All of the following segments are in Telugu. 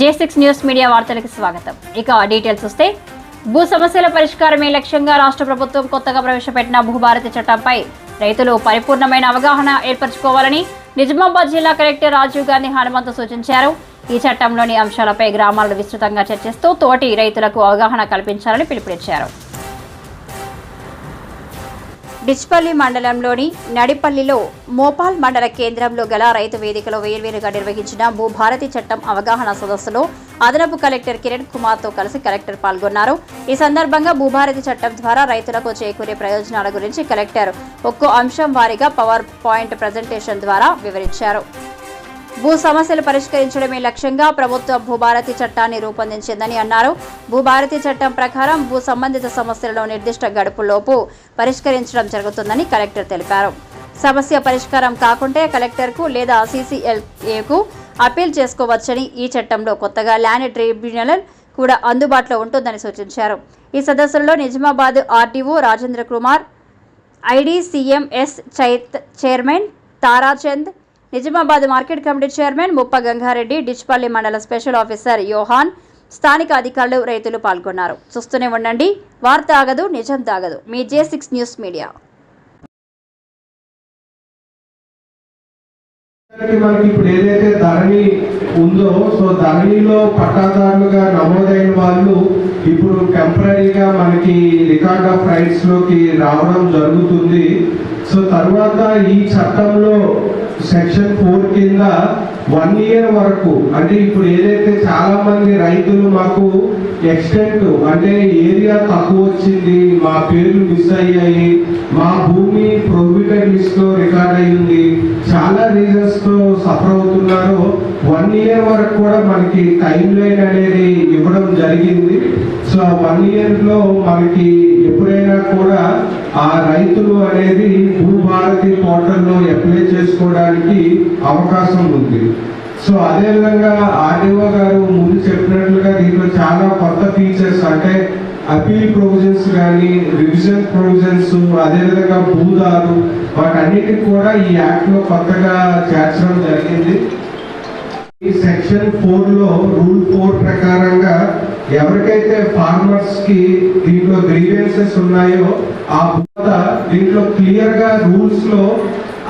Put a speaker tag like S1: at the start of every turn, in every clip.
S1: జే సిక్స్ న్యూస్ మీడియా వార్తలకు స్వాగతం. ఇక డీటెయిల్స్ వస్తే భూ సమస్యల పరిష్కారమే లక్ష్యంగా రాష్ట్ర ప్రభుత్వం కొత్తగా ప్రవేశపెట్టిన భూభారతి చట్టంపై రైతులు పరిపూర్ణమైన అవగాహన ఏర్పరచుకోవాలని నిజామాబాద్ జిల్లా కలెక్టర్ రాజీవ్ గాంధీ హనుమంతు సూచించారు. ఈ చట్టంలోని అంశాలపై గ్రామాలను విస్తృతంగా చర్చిస్తూ తోటి రైతులకు అవగాహన కల్పించాలని పిలుపునిచ్చారు. డిచ్పల్లి మండలంలోని నడిపల్లిలో మోపాల్ మండల కేంద్రంలో గల రైతు వేదికలో వేర్వేరుగా నిర్వహించిన భూభారతి చట్టం అవగాహన సదస్సులో అదనపు కలెక్టర్ కిరణ్ కుమార్తో కలిసి కలెక్టర్ పాల్గొన్నారు. ఈ సందర్భంగా భూభారతి చట్టం ద్వారా రైతులకు చేకూరే ప్రయోజనాల గురించి కలెక్టర్ ఒక్కో అంశం వారీగా పవర్ పాయింట్ ప్రజెంటేషన్ ద్వారా వివరించారు. భూ సమస్యలు పరిష్కరించడమే లక్ష్యంగా ప్రభుత్వం భూభారతి చట్టాన్ని రూపొందించిందని అన్నారు. భూభారతి చట్టం ప్రకారం భూ సంబంధిత సమస్యలను నిర్దిష్ట గడుపులోపు పరిష్కరించడం జరుగుతుందని కలెక్టర్ తెలిపారు. సమస్య పరిష్కారం కాకుంటే కలెక్టర్కు లేదా సీసీఎల్ఏకు అప్పీల్ చేసుకోవచ్చని ఈ చట్టంలో కొత్తగా ల్యాండ్ ట్రిబ్యునల్ కూడా అందుబాటులో ఉంటుందని సూచించారు. ఈ సదస్సులో Nizamabad RTO Rajendra Kumar IDCMS chair chairman Tarachand Nizamabad market committee chairman Muppa Gangareddy Dichpally మండల స్పెషల్ ఆఫీసర్ యోహాన్ స్థానిక అధికారులు రైతులు పాల్గొన్నారు. చూస్తూనే ఉండండి. వార్త ఆగదు నిజం తాగదు. మీ జే సిక్స్ న్యూస్ మీడియా.
S2: మనకి ఇప్పుడు ఏదైతే ధరణి ఉందో సో ధరణిలో పట్టాదారులుగా నమోదైన వాళ్ళు ఇప్పుడు టెంపరీగా మనకి రికార్డ్ ఆఫ్ రైట్స్లోకి రావడం జరుగుతుంది. సో తర్వాత ఈ చట్టంలో సెక్షన్ ఫోర్ కింద వన్ ఇయర్ వరకు అంటే ఇప్పుడు ఏదైతే చాలా మంది రైతులు మాకు ఎక్స్టెంట్ అంటే ఏరియా తక్కువ వచ్చింది మా పేర్లు మిస్ అయ్యాయి మా భూమి ప్రొహిబిటెడ్ లిస్ట్లో రికార్డ్ అయ్యింది చాలా రీజన్స్తో సఫర్ అవుతున్నారు. వన్ ఇయర్ వరకు కూడా మనకి టైం లైన్ అనేది ఇవ్వడం జరిగింది. సో వన్ ఇయర్లో మనకి ఎప్పుడైనా కూడా ఆ రైతులు అనేది భూభారతి పోర్టల్లో అప్లై చేసుకోవడానికి అవకాశం ఉంది. సో అదే విధంగా ఆర్డీఓ గారు ముందు చెప్పినట్లుగా దీంట్లో చాలా కొత్త ఫీచర్స్ అంటే అపీల్ ప్రొవిజన్స్ కానీ రివిజన్ ప్రొవిజన్స్ అదేవిధంగా భూదారు వాటన్నిటికి కూడా ఈ యాక్ట్లో కొత్తగా చేర్చడం జరిగింది. ఈ సెక్షన్ ఫోర్లో రూల్ ఫోర్ ప్రకారంగా ఎవరికైతే ఫార్మర్స్కి దీంట్లో గ్రీవెన్సెస్ ఉన్నాయో ఆ భూత దీంట్లో క్లియర్గా రూల్స్లో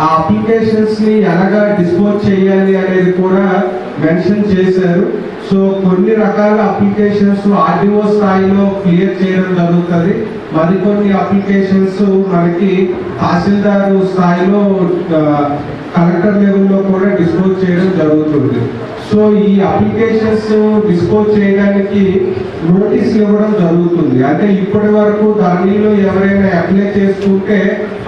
S2: ఆ అప్లికేషన్స్ని ఎలాగా డిస్పోజ్ చేయాలి అనేది కూడా మెన్షన్ చేశారు. సో కొన్ని రకాల అప్లికేషన్స్ ఆర్డిఓ స్థాయిలో క్లియర్ చేయడం జరుగుతుంది. మరికొన్ని అప్లికేషన్స్ మనకి తహసీల్దారు స్థాయిలో కలెక్టర్ లెవెల్లో కూడా డిస్పోజ్ చేయడం జరుగుతుంది. సో ఈ అప్లికేషన్స్ డిస్పోజ్ చేయడానికి నోటీసులు ఇవ్వడం జరుగుతుంది. అంటే ఇప్పటి వరకు దానిలో ఎవరైనా అప్లై చేసుకుంటే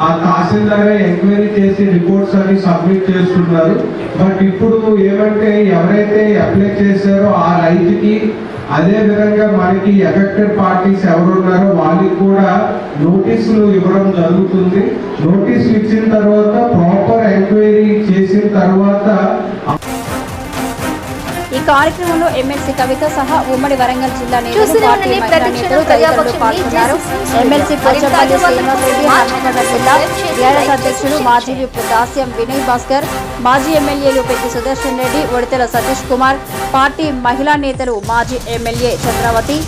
S2: ఆ తహసీల్దారే ఎంక్వైరీ చేసి రిపోర్ట్స్ అన్ని సబ్మిట్ చేస్తున్నారు. బట్ ఇప్పుడు ఏమంటే ఎవరైతే అప్లై చేశారో ఆ రైతుకి అదే విధంగా మనకి ఎఫెక్టెడ్ పార్టీస్ ఎవరున్నారో వాళ్ళకి కూడా నోటీసులు ఇవ్వడం జరుగుతుంది. నోటీసులు ఇచ్చిన తర్వాత ప్రాపర్ ఎంక్వైరీ చేసిన తర్వాత
S1: కార్యక్రమంలో ఎమ్మెల్సీ కవిత సహా ఉమ్మడి వరంగల్ జిల్లా పాల్గొన్నారు. ఎమ్మెల్సీ శ్రీనివాసరెడ్డి హన్మకొండ జిల్లా టీఆర్ఎస్ అధ్యక్షుడు మాజీ విప్ దాస్యం వినయ్ భాస్కర్ మాజీ ఎమ్మెల్యేలు పెద్ది సుదర్శన్ రెడ్డి ఉడతల సతీష్ కుమార్ పార్టీ మహిళా నేతలు మాజీ ఎమ్మెల్యే చంద్రావతి